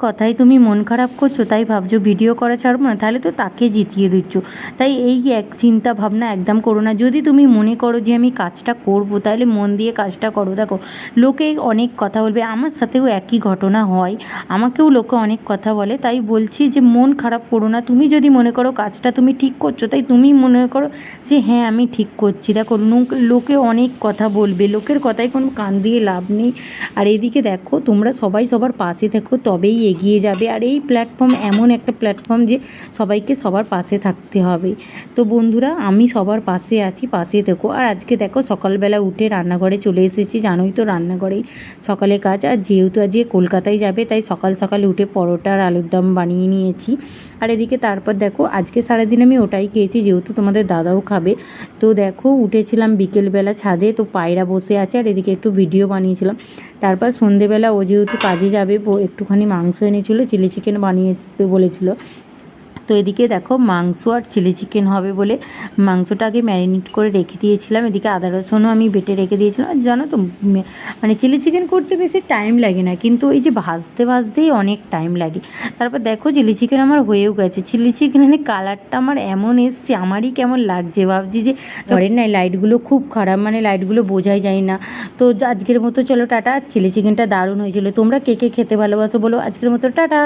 কথায় তুমি মন খারাপ করছ, তাই ভাবছ ভিডিও করা ছাড়বো না, তাহলে তো তাকে জিতিয়ে দিচ্ছ। তাই এই এক চিন্তা ভাবনা একদম করো না। যদি তুমি মনে করো যে আমি কাজটা করব, তাহলে মন দিয়ে কাজটা করো। দেখো, লোকে অনেক কথা বলবে, আমার সাথেও একই ঘটনা হয়। আমাকেও লোকে অনেক কথা বলে, তাই বলছি যে মন খারাপ করো না। তুমি যদি মনে করো কাজটা তুমি ঠিক করছ, তাই তুমি মনে করো যে হ্যাঁ আমি ঠিক করছি। দেখো, লোক- লোকে অনেক কথা বলবে, লোকের কথায় কোনো কান দিয়ে লাভ নেই। আর এদিকে দেখো, তোমরা সবাই সবার পাশে থেকো, তবেই এগিয়ে যাবে। আর এই প্ল্যাটফর্ম এমন একটা প্ল্যাটফর্ম যে সবাইকে সবার পাশে থাকতে হবে। তো বন্ধুরা, আমি সবার পাশে আছি, পাশে থেকো। আর আজকে দেখো, সকালবেলা উঠে রান্নাঘরে চলে এসেছি। জানোই তো রান্নাঘরেই সকালে কাজ। আর যেহেতু আজকে কলকাতায় যাবে, তাই সকাল সকাল উঠে পরোটা আর আলুর দম বানিয়ে নিয়েছি। আর এদিকে তারপর দেখো, আজকে সারাদিন আমি ওটাই খেয়েছি, যেহেতু তোমাদের দাদাও খাবে। তো দেখো, উঠেছিলাম বিকেলবেলা ছাদে, তো পায়রা বসে আছে। আর এদিকে একটু ভিডিও বানিয়েছিলাম। তারপর সন্ধেবেলা ও যেহেতু কাজে যাবে একটুখানি মাংস এনেছিলো চিলি চিকেন বানিয়ে বলেছিল। তো এদিকে দেখো মাংস আর চিলি চিকেন হবে বলে মাংসটা আগে ম্যারিনেট করে রেখে দিয়েছিলাম। এদিকে আদা রসুনও আমি বেটে রেখে দিয়েছিলাম। আর জানো তো মানে চিলি চিকেন করতে বেশি টাইম লাগে না, কিন্তু ওই যে ভাজতে ভাজতেই অনেক টাইম লাগে। তারপর দেখো চিলি চিকেন আমার হয়েও গেছে। চিলি চিকেনের কালারটা আমার এমন এসছে, আমারই কেমন লাগছে। ভাবছি যে ঘরের নাই লাইটগুলো খুব খারাপ মানে লাইটগুলো বোঝাই যায় না। তো আজকের মতো চলো, টাটা। চিলি চিকেনটা দারুণ হয়েছিল। তোমরা কে কে খেতে ভালোবাসো বলো। আজকের মতো, টাটা।